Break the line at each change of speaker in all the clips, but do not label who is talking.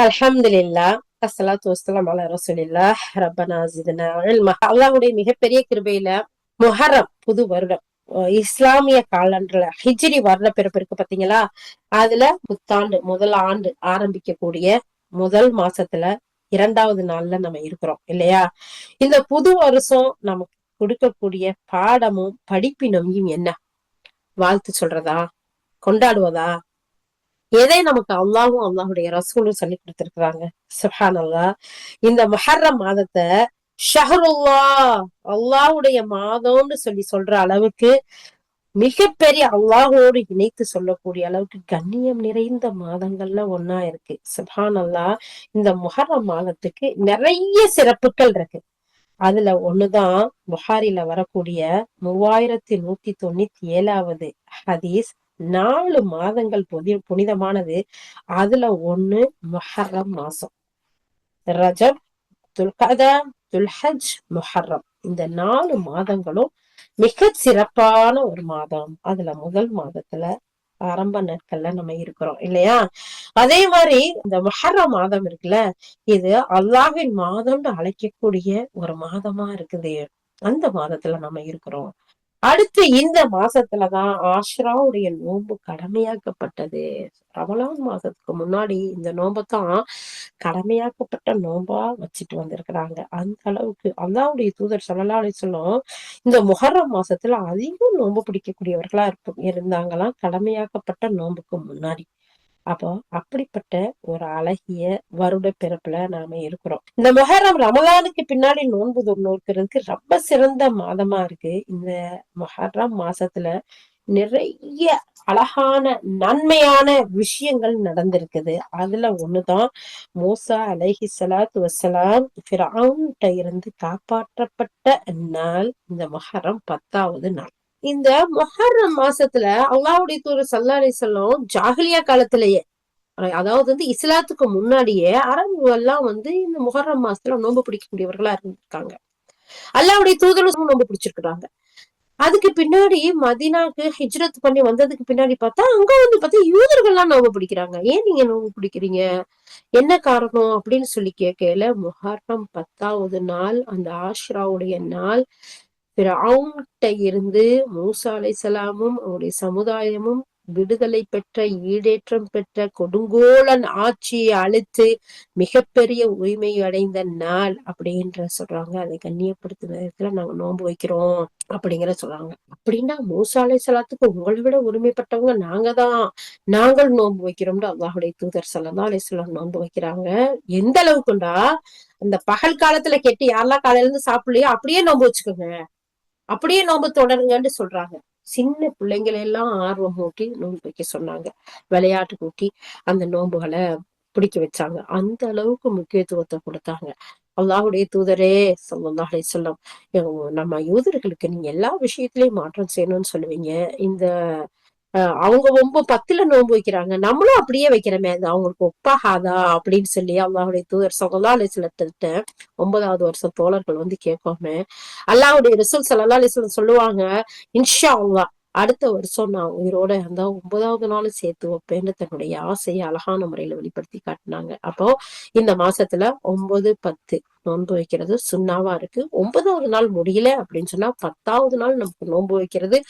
அல்ஹம்துலில்லா அஸ்ஸலாத்து வஸ்ஸலாம் அலா ரசூலில்லா ரப்பனா ஜிதனா இல்மா. மிகப்பெரிய கிருபையில முஹரம் புது வருடம். இஸ்லாமிய காலண்டர்ல ஹிஜ்ரி வருட பிறப்பு இருக்கு பாத்தீங்களா? அதுல புத்தாண்டு முதல் ஆண்டு ஆரம்பிக்கக்கூடிய முதல் மாசத்துல இரண்டாவது நாள்ல நம்ம இருக்கிறோம் இல்லையா? இந்த புது வருஷம் நமக்கு கொடுக்கக்கூடிய பாடமும் படிப்பினமும் என்ன? வாழ்த்து சொல்றதா? கொண்டாடுவதா? எதை நமக்கு அல்லாஹும் அல்லாஹுடைய ரசூலும் சொல்லி கொடுத்திருக்கிறாங்க. சுஹான் இந்த மஹர்ரம் மாதத்தை ஷஹருல்லா அல்லாஹுடைய மாதம்னு சொல்லி சொல்ற அளவுக்கு மிகப்பெரிய அல்லாஹோடு இணைத்து சொல்லக்கூடிய அளவுக்கு கண்ணியம் நிறைந்த மாதங்கள்ல ஒன்னா இருக்கு. சுஹான் இந்த முஹர்ரம் மாதத்துக்கு நிறைய சிறப்புகள் இருக்கு. அதுல ஒண்ணுதான் புகாரில வரக்கூடிய மூவாயிரத்தி நூத்தி தொண்ணூத்தி ஏழாவது ஹதீஸ் நாலு மாதங்கள் புதி புனிதமானது. அதுல ஒண்ணு மொஹர்ரம் மாசம். ரஜப் துல்கதா துல்ஹஜ் மொஹர்ரம். இந்த நாலு மாதங்களும் மிக சிறப்பான ஒரு மாதம். அதுல முதல் மாதத்துல ஆரம்ப நாட்கள்ல நம்ம இருக்கிறோம் இல்லையா? அதே மாதிரி இந்த மஹர மாதம் இருக்குல்ல இது அல்லாஹின் மாதம்னு அழைக்கக்கூடிய ஒரு மாதமா இருக்குது. அந்த மாதத்துல நம்ம இருக்கிறோம். அடுத்து இந்த மாசத்துலதான் ஆஷ்ராவுடைய நோன்பு கடமையாக்கப்பட்டது. ரமலான் மாசத்துக்கு முன்னாடி இந்த நோம்பத்தான் கடமையாக்கப்பட்ட நோன்பா வச்சுட்டு வந்திருக்கிறாங்க. அந்த அளவுக்கு அல்லாவுடைய தூதர் சொல்லலாலே சொல்லும் இந்த முகரம் மாசத்துல அதிகம் நோன்பு பிடிக்கக்கூடியவர்களா இருப்ப இருந்தாங்களாம் கடமையாக்கப்பட்ட நோன்புக்கு முன்னாடி. அப்போ அப்படிப்பட்ட ஒரு அழகிய வருட பிறப்புல நாம இருக்கிறோம். இந்த மொஹரம் ரமலானுக்கு பின்னாடி நோன்பு நோக்கிறதுக்கு ரொம்ப சிறந்த மாதமா இருக்கு. இந்த மொஹரம் மாசத்துல நிறைய அழகான நன்மையான விஷயங்கள் நடந்திருக்குது. அதுல ஒண்ணுதான் மூசா அலஹி சலாத்து வசலாம் இருந்து காப்பாற்றப்பட்ட நாள் இந்த மொஹரம் பத்தாவது நாள். இந்த மொஹர்ரம் மாசத்துல அல்லாவுடைய தூர சல்லாலை அலி சொல்லும் காலத்திலேயே அதாவது வந்து இஸ்லாத்துக்கு முன்னாடியே அரபு எல்லாம் வந்து இந்த முஹர்ரம் மாசத்துல நோன்பு பிடிக்கக்கூடியவர்களா இருந்திருக்காங்க. அல்லாவுடைய தூதரும் நோன்பு பிடிச்சிருக்கிறாங்க. அதுக்கு பின்னாடி மதினாக்கு ஹிஜ்ரத் பண்ணி வந்ததுக்கு பின்னாடி பார்த்தா அங்க வந்து பார்த்தா யூதர்கள்லாம் நோம்பு பிடிக்கிறாங்க. ஏன் நீங்க நோம்பு பிடிக்கிறீங்க? என்ன காரணம் அப்படின்னு சொல்லி கேட்கல முஹர்ரம் பத்தாவது நாள் அந்த ஆஷ்ராவுடைய நாள் இருந்து மூசா அலை சலாமும் அவருடைய சமுதாயமும் விடுதலை பெற்ற ஈடேற்றம் பெற்ற கொடுங்கோலன் ஆட்சியை அழுத்து மிகப்பெரிய உரிமை அடைந்த நாள் அப்படின்ற சொல்றாங்க. அதை கண்ணியப்படுத்தும் விதத்துல நாங்க நோன்பு வைக்கிறோம் அப்படிங்கிற சொல்றாங்க. அப்படின்னா மூசாலை சலாத்துக்கு உங்களை விட உரிமைப்பட்டவங்க நாங்க தான். நாங்கள் நோன்பு வைக்கிறோம்னு அல்லாஹுடைய தூதர் சலந்தா அலை நோன்பு வைக்கிறாங்க. எந்த அளவுக்குண்டா? அந்த பகல் காலத்துல கெட்டு யாரெல்லாம் காலையில இருந்து சாப்பிடலையோ அப்படியே நோன்பு வச்சுக்கோங்க. அப்படியே நோன்பு தொடருங்கன்னு சொல்றாங்க. சின்ன பிள்ளைங்களை எல்லாம் ஆர்வம் ஊட்டி நோன்பு வைக்க சொன்னாங்க. விளையாட்டு கூட்டி அந்த நோன்புகளை பிடிக்க வச்சாங்க. அந்த அளவுக்கு முக்கியத்துவத்தை கொடுத்தாங்க. அல்லாஹுடைய தூதரே சொல்லல்லாஹ் சொல்லம் நம்ம யூதர்களுக்கு நீங்க எல்லா விஷயத்திலயும் மாற்றம் செய்யணும்னு சொல்லுவீங்க. இந்த அவங்க ரொம்ப பத்துல நோன்பு வைக்கிறாங்க. நம்மளும் அப்படியே வைக்கிறமே அது அவங்களுக்கு ஒப்பாகாதா அப்படின்னு சொல்லி அல்லாவுடைய தூதர் சல்லா அலிஸ்லத்திட்ட ஒன்பதாவது வருஷம் தோழர்கள் வந்து கேட்காம அல்லாவுடைய ரிசல் சல்லா அலிஸ்லம் சொல்லுவாங்க இன்ஷா அல்லா அடுத்த வருஷம் நான் உயிரோட இருந்தா ஒன்பதாவது நாளும் சேர்த்து வைப்பேன்னு தன்னுடைய ஆசையை அழகான முறையில வெளிப்படுத்தி காட்டினாங்க. அப்போ இந்த மாசத்துல ஒன்பது பத்து நோன்பு வைக்கிறது சுண்ணாவா இருக்கு. ஒன்பதாவது நாள் முடியல அப்படின்னு சொன்னா பத்தாவது நாள் நமக்கு நோன்பு வைக்கிறது.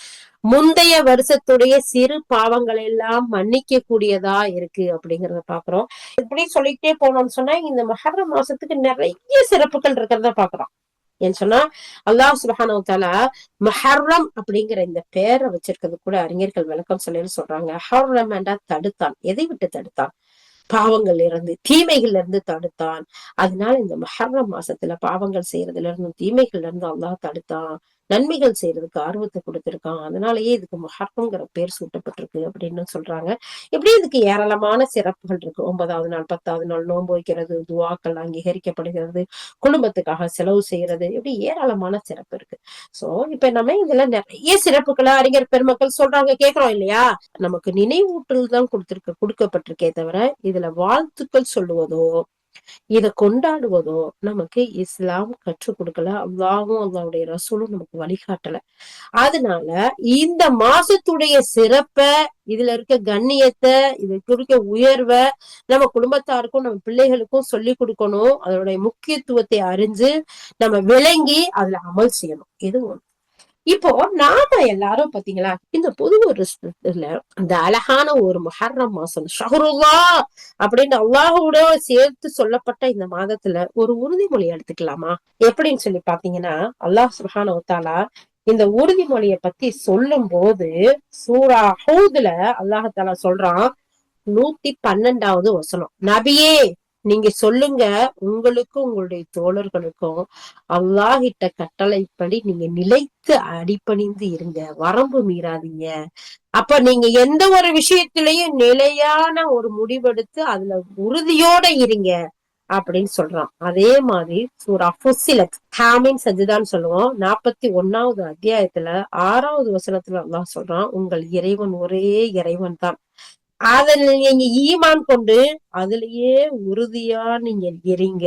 முந்தைய வருஷத்துடைய சிறு பாவங்கள் எல்லாம் மன்னிக்க கூடியதா இருக்கு அப்படிங்கறத பாக்குறோம். இப்படி சொல்லிட்டே போனோம்னு சொன்னா இந்த மகர மாசத்துக்கு நிறைய சிறப்புகள் இருக்கிறத பாக்குறோம். ஏன்னு சொன்னா அல்லாஹ் சுபஹானவத்தால மஹர்ரம் அப்படிங்கிற இந்த பேரை வச்சிருக்கிறது கூட அறிஞர்கள் விளக்கம் சொல்லி சொல்றாங்க ஹர்ரம் தடுத்தான். எதை விட்டு தடுத்தான்? பாவங்கள்ல இருந்து தீமைகள்ல இருந்து தடுத்தான். அதனால இந்த மஹர்ரம் மாசத்துல பாவங்கள் செய்யறதுல இருந்தும் தீமைகள்ல இருந்து அல்லாஹ் தடுத்தான். நன்மைகள் செய்யறதுக்கு ஆர்வத்தை கொடுத்திருக்கான். அதனாலயே இதுக்கு மஹர்ரம்ங்கிற பேர் சூட்டப்பட்டிருக்கு அப்படின்னு சொல்றாங்க. இப்படி இதுக்கு ஏராளமான சிறப்புகள் இருக்கு. ஒன்பதாவது நாள் பத்தாவது நாள் நோன்பு வைக்கிறது துவாக்கள் அங்கீகரிக்கப்படுகிறது குடும்பத்துக்காக செலவு செய்யறது இப்படி ஏராளமான சிறப்பு இருக்கு. சோ இப்ப நம்ம இதுல நிறைய சிறப்புகளை அறிஞர் பெருமக்கள் சொல்றாங்க. கேக்குறோம் இல்லையா? நமக்கு நினைவூட்டல் தான் கொடுத்திருக்க கொடுக்கப்பட்டிருக்கே தவிர இதுல வாழ்த்துக்கள் சொல்லுவதோ இத கொண்டாடுவதோ நமக்கு இஸ்லாம் கற்றுக் கொடுக்கல. அல்லாவும் அல்லாவுடைய ரசூலும் நமக்கு வழிகாட்டல. அதனால இந்த மாசத்துடைய சிறப்ப இதுல இருக்க கண்ணியத்தை இதுல இருக்க உயர்வை நம்ம குடும்பத்தாருக்கும் நம்ம பிள்ளைகளுக்கும் சொல்லி கொடுக்கணும். அதனுடைய முக்கியத்துவத்தை அறிஞ்சு நம்ம விளங்கி அதுல அமல் செய்யணும். இது ஒண்ணு. இப்போ நாம எல்லாரும் பாத்தீங்களா இந்த புது ஒரு இந்த அழகான ஒரு மொஹர்ரம் மாசம் ஷஹருல்லா அப்படின்னு அல்லாஹோட சேர்த்து சொல்லப்பட்ட இந்த மாதத்துல ஒரு உறுதிமொழி எடுத்துக்கலாமா? எப்படின்னு சொல்லி பாத்தீங்கன்னா அல்லாஹ் சுஹான உத்தாலா இந்த உறுதிமொழிய பத்தி சொல்லும் போது சூரா ஹூதுல அல்லாஹாலா சொல்றான் நூத்தி பன்னெண்டாவது வசனம். நபியே நீங்க சொல்லுங்க உங்களுக்கும் உங்களுடைய தோழர்களுக்கும் அல்லாஹிட்ட கட்டளைப்படி நீங்க நிலைத்து அடிப்பணிந்து இருங்க. வரம்பு மீறாதீங்க. அப்ப நீங்க எந்த ஒரு விஷயத்திலையும் நிலையான ஒரு முடிவெடுத்து அதுல உறுதியோட இருங்க அப்படின்னு சொல்றான். அதே மாதிரி சூரா ஃபுசிலத் ஹாமின் சஜிதான் சொல்லுவோம். நாற்பத்தி ஒன்னாவது அத்தியாயத்துல ஆறாவது வசனத்துல அல்லாஹ் சொல்றான் உங்கள் இறைவன் ஒரே இறைவன் தான் அதில் நீங்க ஈமான் கொண்டு அதுலயே உறுதியா நீங்க இருங்க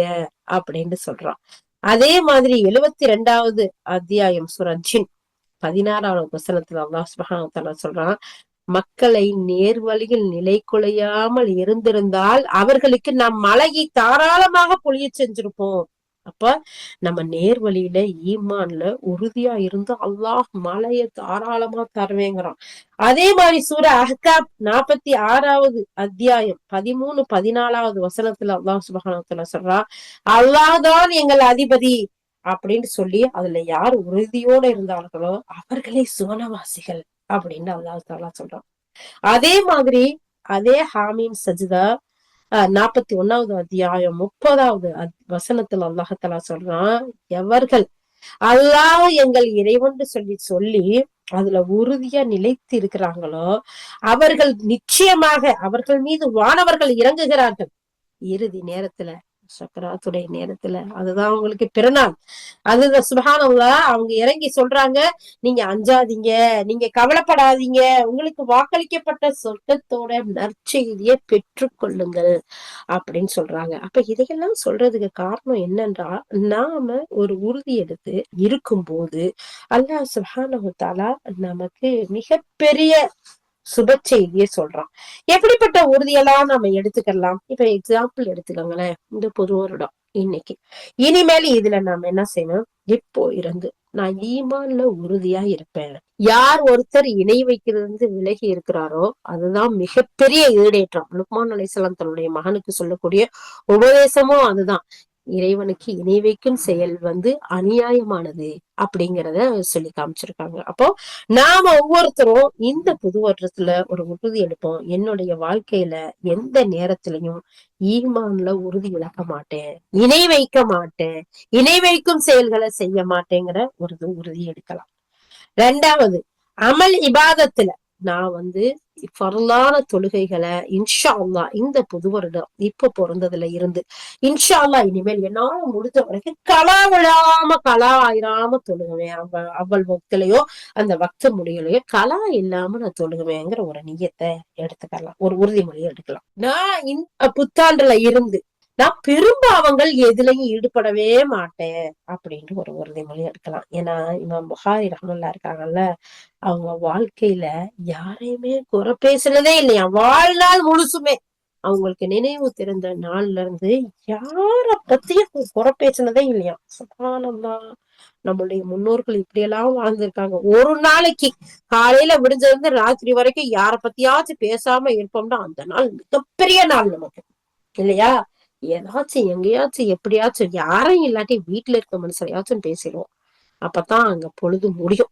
அப்படின்னு சொல்றான். அதே மாதிரி எழுவத்தி ரெண்டாவது அத்தியாயம் சுரஞ்சின் பதினாறாவது வசனத்துல அல்லாஹ் சுபகான சொல்றான் மக்களை நேர்வழியில் நிலை குலையாமல் இருந்திருந்தால் அவர்களுக்கு நாம் மலையை தாராளமாக பொழிய செஞ்சிருப்போம். அப்ப நம்ம நேர்வழியில ஈமான்ல உறுதியா இருந்து அல்லாஹ் மலைய தாராளமா தருவேங்கிறான். அதே மாதிரி சூர அஹ்காப் நாற்பத்தி ஆறாவது அத்தியாயம் பதிமூணு பதினாலாவது வசனத்துல அல்லாஹ் சுபகானத்துல சொல்றான் அல்லாஹ் தான் எங்கள் அதிபதி அப்படின்னு சொல்லி அதுல யார் உறுதியோட இருந்தார்களோ அவர்களே சுவனவாசிகள் அப்படின்னு அல்லாஹ் தாலா சொல்றான். அதே மாதிரி அதே ஹாமீன் சஜிதா நாற்பத்தி ஒன்னாவது அத்தியாயம் முப்பதாவது வசனத்துல அல்லாஹத்தலா சொல்றான் எவர்கள் அல்லாஹ் எங்கள் இறைவன் சொல்லி சொல்லி அதுல உறுதியா நிலைத்து இருக்கிறாங்களோ அவர்கள் நிச்சயமாக அவர்கள் மீது வானவர்கள் இறங்குகிறார்கள். இறுதி நேரத்துல சக்கராத்துடைய நேரத்துல. அதுதான் அவங்களுக்கு பிறநாள். அதுதான் சுபகானவங்க அவங்க இறங்கி சொல்றாங்க நீங்க அஞ்சாதீங்க நீங்க கவலைப்படாதீங்க. உங்களுக்கு வாக்களிக்கப்பட்ட சொர்க்கத்தோட நற்செய்தியை பெற்றுக்கொள்ளுங்கள் அப்படின்னு சொல்றாங்க. அப்ப இதையெல்லாம் சொல்றதுக்கு காரணம் என்னன்றா நாம ஒரு உறுதி எடுத்து இருக்கும்போது அல்லாஹ் சுபானகுத்தாலா நமக்கு மிகப்பெரிய சுப செய்தியை சொல்றான். எப்படிப்பட்ட உறுதியெல்லாம் நம்ம எடுத்துக்கலாம்? இப்ப எக்ஸாம்பிள் எடுத்துக்கோங்களேன். இந்த பொது வருடம் இன்னைக்கு. இனிமேல் இதுல நாம என்ன செய்யணும்? இப்போ இருந்து நான் ஈமான்ல உறுதியா இருப்பேன். யார் ஒருத்தர் இணை வைக்கிறது விலகி இருக்கிறாரோ அதுதான் மிகப்பெரிய ஈடேற்றம். லுக்மான் அலிசலாம் தன்னுடைய மகனுக்கு சொல்லக்கூடிய உபதேசமும் அதுதான். இறைவனுக்கு இணை வைக்கும் செயல் வந்து அநியாயமானது அப்படிங்கிறத சொல்லி காமிச்சிருக்காங்க. அப்போ நாம ஒவ்வொருத்தரும் இந்த புது வருடத்துல ஒரு உறுதி எடுப்போம். என்னுடைய வாழ்க்கையில எந்த நேரத்திலையும் ஈமான்ல உறுதி இழக்க மாட்டேன். இணை வைக்க மாட்டேன். இணை வைக்கும் செயல்களை செய்ய மாட்டேங்கிற ஒரு உறுதி எடுக்கலாம். ரெண்டாவது அமல் இபாதத்துல நான் வந்து பரலான தொழுகைகளை இன்ஷா அல்லா இந்த புது வருடம் இப்ப பிறந்ததுல இருந்து இன்ஷா அல்லா இனிமேல் என்னால முடிஞ்ச வரைக்கும் கலா விழாம கலா ஆயிராம தொழுகுவேன். அவ அவள் பக்திலையோ அந்த பக்த முடியலையோ கலா இல்லாம நான் தொழுகுவேங்கிற ஒரு நீயத்தை எடுத்துக்கலாம். ஒரு உறுதிமொழியை எடுக்கலாம். நான் இந்த புத்தாண்டுல இருந்து நான் பெரும்பாவங்கள் எதுலையும் ஈடுபடவே மாட்டேன் அப்படின்ட்டு ஒரு உறுதிமொழி எடுக்கலாம். ஏன்னா இவன் புகாரி ரஹமுல்லா இருக்காங்கல்ல அவங்க வாழ்க்கையில யாரையுமே குறை பேசுனதே இல்லையா? வாழ்நாள் முழுசுமே அவங்களுக்கு நினைவு திறந்த நாள்ல இருந்து யார பத்தியும் குறை பேசினதே இல்லையா? சுபானம்தான் நம்மளுடைய முன்னோர்கள் இப்படியெல்லாம் வாழ்ந்திருக்காங்க. ஒரு நாளைக்கு காலையில விடிஞ்சிருந்து ராத்திரி வரைக்கும் யார பத்தியாச்சும் பேசாம இருப்போம்னா அந்த நாள் மிகப்பெரிய நாள் நமக்கு. இல்லையா? ஏதாச்சும் எங்கேயாச்சும் எப்படியாச்சும் யாரும் இல்லாட்டி வீட்டுல இருக்க மனுஷரையாச்சும் பேசிடுவோம். அப்பதான் அங்க பொழுது முடியும்.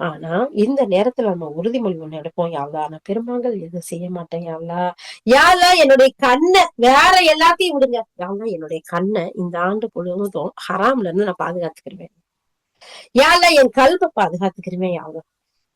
ஆனா இந்த நேரத்துல நம்ம உறுதிமொழி ஒண்ணு எடுப்போம். யாவ்லா நான் பெருமாங்கள் எதுவும் செய்ய மாட்டேன் யாவ்லா யாவ்லா என்னுடைய கண்ணை வேற எல்லாத்தையும் விடுங்க. யாவ்லா என்னுடைய கண்ணை இந்த ஆண்டு பொழுதும் ஹராம்ல இருந்து நான் பாதுகாத்துக்கிருவேன். யாழ்லா என் கல்வை பாதுகாத்துக்கிருவேன் யாவ்லா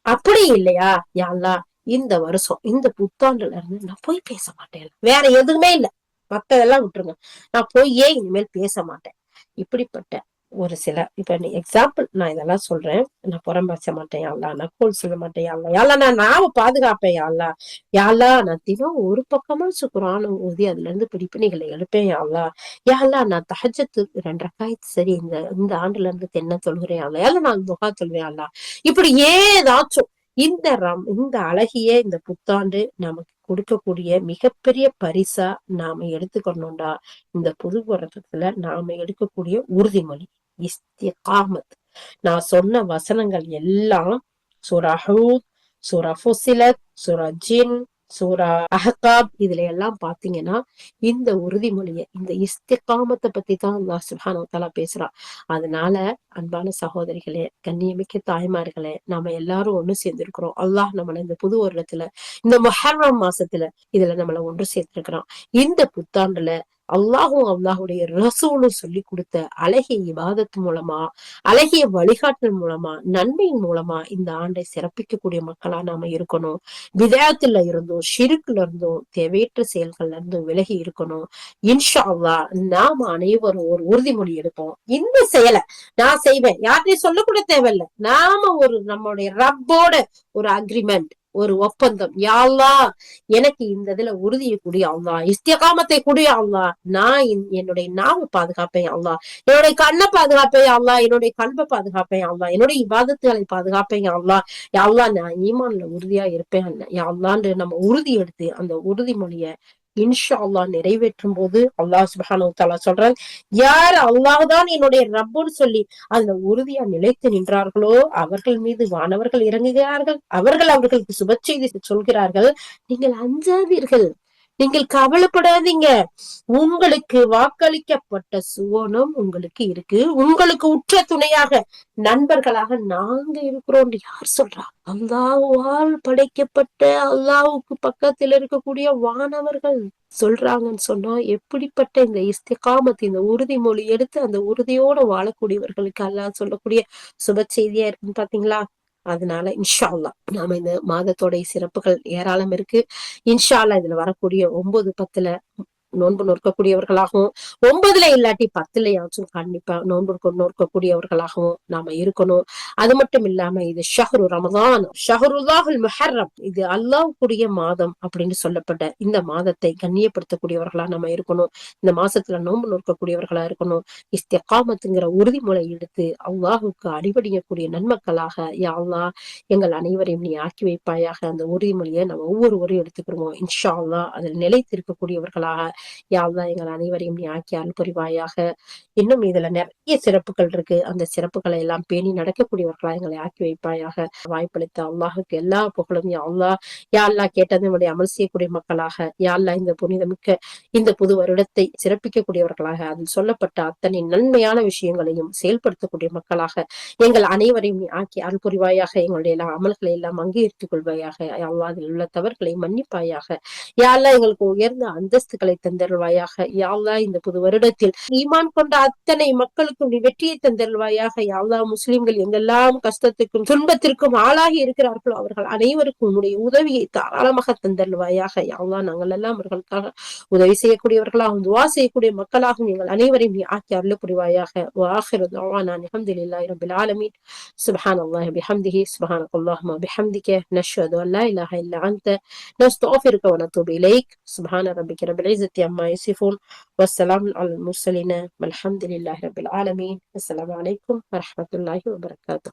அப்படி இல்லையா? யாழ்லா இந்த வருஷம் இந்த புத்தாண்டுல இருந்து நான் போய் பேச மாட்டேன். வேற எதுவுமே இல்லை. மத்ததெல்லாம் விட்டுருங்க. நான் போய் ஏன் இனிமேல் பேச மாட்டேன்? இப்படிப்பட்ட ஒரு சில இப்ப நீ எக்ஸாம்பிள் நான் இதெல்லாம் சொல்றேன். நான் புறம் பேச மாட்டேன் யாழ்லா? நான் கோல் சொல்ல மாட்டேன் யாழ்லா? யாழ்லா நான் நாவ பாதுகாப்பேன் யாழ்லா? யாழ்லா நான் தினம் ஒரு பக்கமா சுக்குறான ஊதி அதுல இருந்து பிடிப்பினைகளை எழுப்பேன் யாழ்லா? யாழ்லா நான் தஹஜத்து ரெண்டு சரி இந்த இந்த ஆண்டுல இருந்து தென்ன சொல்கிறேன் யாழ்லா? யாழ்லா நான் துகா சொல்வேன் யாழ்லா? இப்படி ஏதாச்சும் இந்த ரம் இந்த அழகிய இந்த புத்தாண்டு நமக்கு கொடுக்கக்கூடிய மிகப்பெரிய பரிசா நாம எடுத்துக்கணும்டா. இந்த புது வருடத்துல நாம எடுக்கக்கூடிய உறுதிமொழி இஸ்திகாமத். நான் சொன்ன வசனங்கள் எல்லாம் சுரஹூத் சுரஃபுசிலத் சுரஜின் ஃபுசிலத் சூரா அஹகாப் இதுல எல்லாம் பாத்தீங்கன்னா இந்த உறுதிமொழிய இந்த இஸ்திகாமத்தை பத்தி தான் நான் சுஹானோ பேசுறான் அதனால அன்பான சகோதரிகளே கண்ணியமிக்க தாய்மார்களே நாம எல்லாரும் ஒண்ணு சேர்ந்திருக்கிறோம். அல்லாஹ் நம்மள இந்த புது வருடத்துல இந்த மொஹர்ரம் மாசத்துல இதுல நம்மள ஒன்று சேர்த்திருக்கிறான். இந்த புத்தாண்டுல அல்லாஹும் அல்லாஹுடைய ரசூலும் சொல்லி கொடுத்த அழகிய இவாதத்து மூலமா அழகிய வழிகாட்டல் மூலமா நன்மையின் மூலமா இந்த ஆண்டை சிறப்பிக்கக்கூடிய மக்களா நாம இருக்கணும். விதயத்துல இருந்தும் ஷிருக்குல இருந்தும் தேவையற்ற செயல்கள்ல இருந்தும் விலகி இருக்கணும். இன்ஷா அல்லா நாம அனைவரும் ஒரு உறுதிமொழி எடுப்போம். இந்த செயலை நான் செய்வேன். யார்கிட்டையும் சொல்லக்கூட தேவையில்லை. நாம ஒரு நம்மளுடைய ரப்போட ஒரு அக்ரிமெண்ட் ஒரு ஒப்பந்தம். யாழ்லா எனக்கு இந்த இதுல உறுதியை கூடிய அல்லா இஸ்தியகாமத்தை குடி அல்லா நான் என்னுடைய நாவை பாதுகாப்பேன் அல்லா என்னுடைய கண்ணை பாதுகாப்பேன் அல்லா என்னுடைய கல்வை பாதுகாப்பேன் அல்லா என்னுடைய விவாதத்துகளை பாதுகாப்பேன் அல்லா யாழ்லா நான் ஈமான்ல உறுதியா இருப்பேன். யாழ்லான்னு நம்ம உறுதி எடுத்து அந்த உறுதிமொழிய இன்ஷா அல்லா நிறைவேற்றும் போது அல்லாஹ் சுபஹானு தாலா சொல்றாங்க யார் அல்லாஹ்தான் என்னுடைய ரப்புன்னு சொல்லி அதுல உறுதியா நிலைத்து நின்றார்களோ அவர்கள் மீது வானவர்கள் இறங்குகிறார்கள் அவர்கள் அவர்களுக்கு சுப செய்தி சொல்கிறார்கள். நீங்கள் அஞ்சாதீர்கள். நீங்கள் கவலைப்படாதீங்க. உங்களுக்கு வாக்களிக்கப்பட்ட சுவனம் உங்களுக்கு இருக்கு. உங்களுக்கு உற்ற துணையாக நண்பர்களாக நாங்க இருக்கிறோம் யார் சொல்றா? அல்லாஹுவால் படைக்கப்பட்ட அல்லாவுக்கு பக்கத்தில் இருக்கக்கூடிய வானவர்கள் சொல்றாங்கன்னு சொன்னா எப்படிப்பட்ட இந்த இஸ்திகாமத்து இந்த உறுதிமொழி எடுத்து அந்த உறுதியோட வாழக்கூடியவர்களுக்கு அல்லாஹ் சொல்லக்கூடிய சுப செய்தியா இருக்குன்னு பாத்தீங்களா? அதனால இன்ஷால்லா நாம இந்த மாதத்தோடைய சிறப்புகள் ஏராளம் இருக்கு. இன்ஷால்லா இதுல வரக்கூடிய ஒன்பது பத்துல நோன்பு நோக்கக்கூடியவர்களாகவும் ஒன்பதுல இல்லாட்டி பத்துலயாச்சும் கண்டிப்பா நோன்பு நோக்கக்கூடியவர்களாகவும் நாம இருக்கணும். அது மட்டும் இல்லாம இது ஷஹரு ரமதான் ஷஹருல்லாஹுல் முஹர்ரம். இது அல்லாவுக்குரிய மாதம் அப்படின்னு சொல்லப்பட்ட இந்த மாதத்தை கண்ணியப்படுத்தக்கூடியவர்களா நம்ம இருக்கணும். இந்த மாசத்துல நோன்பு நோக்கக்கூடியவர்களா இருக்கணும். இஸ்திகாமத்துங்கிற உறுதிமொழி எடுத்து அல்லாஹுக்கு அடிபடியக்கூடிய நன்மக்களாக யா அல்லா எங்கள் அனைவரையும் நீ ஆக்கி வைப்பாயாக. அந்த உறுதிமொழியை நம்ம ஒவ்வொருவரும் எடுத்துக்கிறோம் இன்ஷா அல்லா அதில் நிலைத்திருக்கக்கூடியவர்களாக யாழ்தான் எங்கள் அனைவரையும் நீ ஆக்கி அன்புரிவாயாக இன்னும் இதுல நிறைய சிறப்புகள் இருக்கு. அந்த சிறப்புகளை எல்லாம் பேணி நடக்கக்கூடியவர்களா எங்களை ஆக்கி வைப்பாயாக. வாய்ப்பளித்த அல்லாஹுக்கு எல்லா புகழும். யாழ்லா யாழ்லா கேட்டது நம்முடைய அமல் செய்யக்கூடிய மக்களாக. யாழ்லா இந்த புனிதமிக்க இந்த புது வருடத்தை சிறப்பிக்கக்கூடியவர்களாக. அதில் சொல்லப்பட்ட அத்தனை நன்மையான விஷயங்களையும் செயல்படுத்தக்கூடிய மக்களாக எங்கள் அனைவரையும் நீ ஆக்கி அருள் புரிவாயாக. எங்களுடைய எல்லா அமல்களை எல்லாம் அங்கீகரித்துக் கொள்வாயாக. யாழ்லா அதில் உள்ள தவறுகளை மன்னிப்பாயாக. யாழ்லா எங்களுக்கு உயர்ந்த அந்தஸ்துகளை தந்தருவாயாக யாழ்லா இந்த புது வருடத்தில் ஈமான் கொண்ட அத்தனை மக்களுக்கும் நீ வெற்றியை தந்தருவாயாக யாழ்லா முஸ்லிம்கள் எங்கெல்லாம் கஷ்டத்துக்கும் துன்பத்திற்கும் ஆளாகி இருக்கிறார்களோ அவர்கள் அனைவருக்கும் உன்னுடைய உதவியை தாராளமாக தந்தருவாயாக யாழ்லா நாங்கள் எல்லாம் அவர்களுக்காக உதவி செய்யக்கூடியவர்களாகவும் துவா செய்யக்கூடிய மக்களாகவும் எங்கள் அனைவரையும் நீ ஆக்கி அருள் புரிவாயாக வாஹிரு தவானா அல்ஹம்துலில்லாஹி ரபில் ஆலமீன் سبحان الله بحمده سبحانك اللهم وبحمدك نشهد ان لا اله الا انت نستغفرك ونتوب اليك سبحان ربك رب العزه عما يصفون والسلام على المرسلين والحمد لله رب العالمين. السلام عليكم ورحمة الله وبركاته.